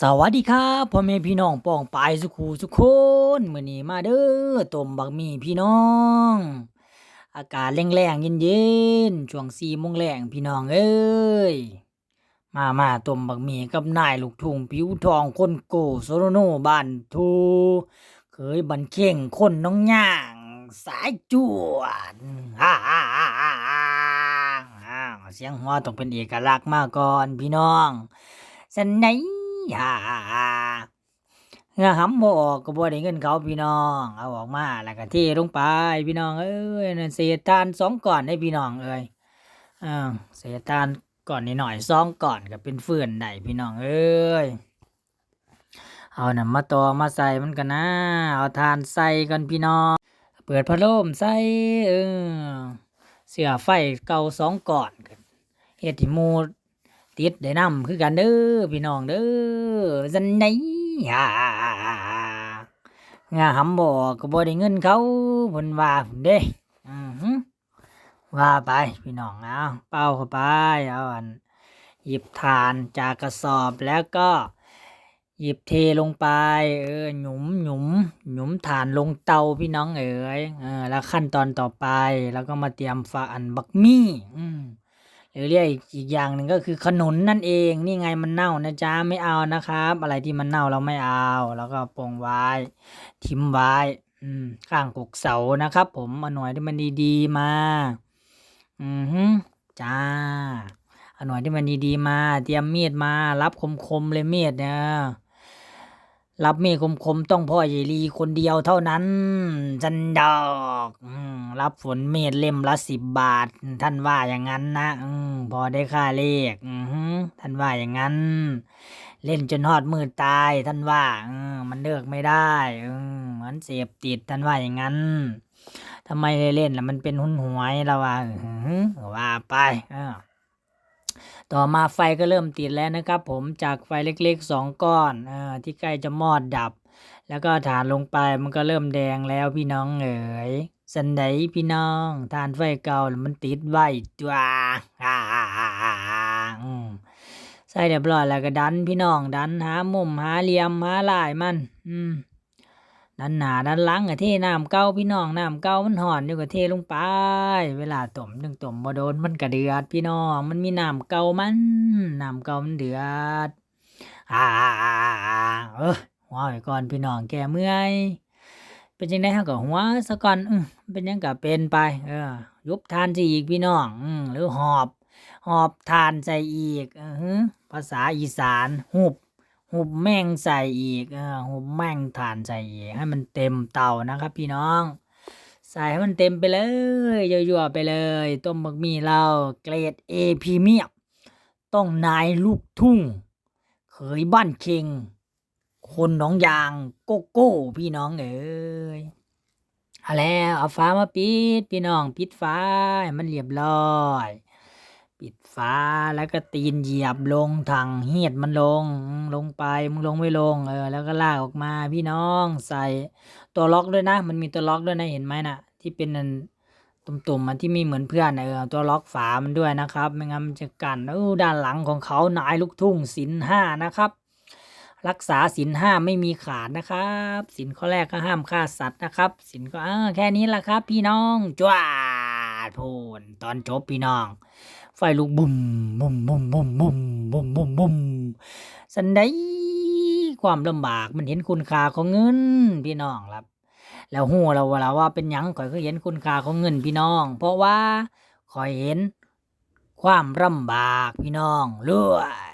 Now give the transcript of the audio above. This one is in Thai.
สวัสดีครับพ่อแม่พี่น้องป้องปายสุขูสุคนมื้อนี้มาเด้อต้มบักมี่พี่น้อง อากาศแรงๆเย็นๆช่วง4โมงแลงพี่น้องเอ้ยมามาต้มบักมี่กับนายลูกทุ่งผิวทองคนโกโซโลโนบ้านทูเคยบันเข่งคนน้องย่างสายจวดฮ่าฮ่าฮ่าฮ่าฮ่าเสียงหัวต้องเป็นเอกลักษณ์มาก่อนพี่น้องสันไหน ฮ่าเงาหำบ่ออกก็บ่ได้เงินเขาพี่น้อง เอาออกมาแล้วก็เทลงไปพี่น้อง เอ้ยนั่นเศษทานสองก่อนให้พี่น้องเอ้ยอ่าเศษทานก่อนนิดหน่อยสองก่อนก็เป็นเฟื่อนได้พี่น้องเอ้ยเอาน่ะมาตอมาใส่มันกันนะ เอาทานใส่กันพี่น้อง เปิดพัดลมใส่เออเสียไฟเก่าสองก่อนกันเฮ็ดให้หมู ติดได้นำคือกันเด้อพี่น้องเด้อจันไดฮ่างาหำบ่ก็บ่ได้เงินเขาเพิ่นว่าพุ่นเด้อือฮึว่าไปพี่น้องเอาเป้าเข้าไปเอาอันหยิบทานจากกระสอบแล้วก็ หยิบเทลงไป เออหยุมหยุมหยุมฐานลงเตาพี่น้องเอ๋ยเออแล้วขั้นตอนต่อไป แล้วก็มาเตรียมฝาอันบักมี่อืม หรือเรียกอีกอย่างหนึ่งก็คือขนุนนั่นเองนี่ไงมันเน่านะจ๊ะไม่เอานะครับ อะไรที่มันเน่าเราไม่เอา แล้วก็ปลงไว้ ทิมไว้ข้างกกเสานะครับ ผมเอาหน่วยที่มันดีๆมา อือฮึจ้าเอาหน่วยที่มันดีๆมา เตรียมมีดมา รับคมๆเลยมีดเนี่ย รับมีดคมๆต้องพ่อใหญ่ลีคนเดียวเท่านั้นจันดอกอรับฝนเมีดเล่มละสิบบาท ท่านว่าอย่างนั้นนะอพอได้ค่าเลขท่านว่าอย่างนั้น เล่นจนฮอดมือตาย ท่านว่าออมันเลิกไม่ได้เหมือนเสพติดท่านว่าอย่างนั้นทำไมเล่นล่ะมันเป็นหุนหวยแล้วว่าว่าไปอ ต่อมาไฟก็เริ่มติดแล้วนะครับ ผมจากไฟเล็กๆสองก้อนอที่ใกล้จะมอดดับ แล้วก็ฐานลงไปมันก็เริ่มแดงแล้วพี่น้องเอ๋ยสันไดพี่น้องฐานไฟเก่ามันติดไว้ตัวอ่าใส่เรียบร้อยแล้วก็ดันพี่น้องดันหามุมหาเหลี่ยมหาลายมัน อืม ดันหนาดันหลังกะเทน้ำเก่าพี่น้องน้ำเก่ามันห่อนอยู่กะเทลงไป เวลาต้มจึงต้มบ่โดนมันกระเดือด พี่น้องมันมีน้ำเก่ามันน้ำเก่ามันเดือดอ่าเออหัวไว้ก่อนพี่น้องแกเมื่อยเป็นจังได๋เฮาก็หัวซะก่อนอือเป็นยังก็เป็นไป เออ ยุบทานใส่อีกพี่น้องอือหรือหอบ หอบทานใส่อีกอือภาษาอีสานหุบ หุบแม่งใส่อีกเออหุบแม่งฐานใส่อีกให้มันเต็มเตานะครับ พี่น้อง ใส่ให้มันเต็มไปเลยยั่วๆไปเลย ต้มบักหมี่เราเกรด A พรีเมียมต้องนายลูกทุ่งเคยบ้านเค็งคนหนองยางโกโก้พี่น้องเอ้ยเอาแล้วเอาฟ้ามาปิด พี่น้องปิดฟ้าให้มันเรียบร้อย ปิดฟ้าแล้วก็ตีนเหยียบลงถังเหียดมันลงลงไปมึงลงไม่ลงเออแล้วก็ลากออกมาพี่น้องใส่ตัวล็อกด้วยนะ มันมีตัวล็อกด้วยนะเห็นไหมน่ะ ที่เป็นอันตุ่มๆมันที่มีเหมือนเพื่อนนะเออตัวล็อกฝามันด้วยนะครับ ไม่งั้นมันจะกันเออด้านหลังของเขานายลูกทุ่งศิลห้านะครับ รักษาศิลห้าไม่มีขาดนะครับศิลข้อแรกก็ห้ามฆ่าสัตว์นะครับศิลก็อ่าแค่นี้แหละครับ พี่น้องจวา ดพูนตอนจบพี่น้อง ไฟลุกบุ่มบุ่มบุ่มบุ่มบุ่มบุ่มบุ่มบุ่มสันไดความลำบากมันเห็นคุณค่าของเงินพี่น้องครับ แล้วหูเราว่าว่าเป็นยังข่อยก็เห็นคุณค่าของเงินพี่น้อง เพราะว่าข่อยเห็นความลำบากพี่น้องเรื่อย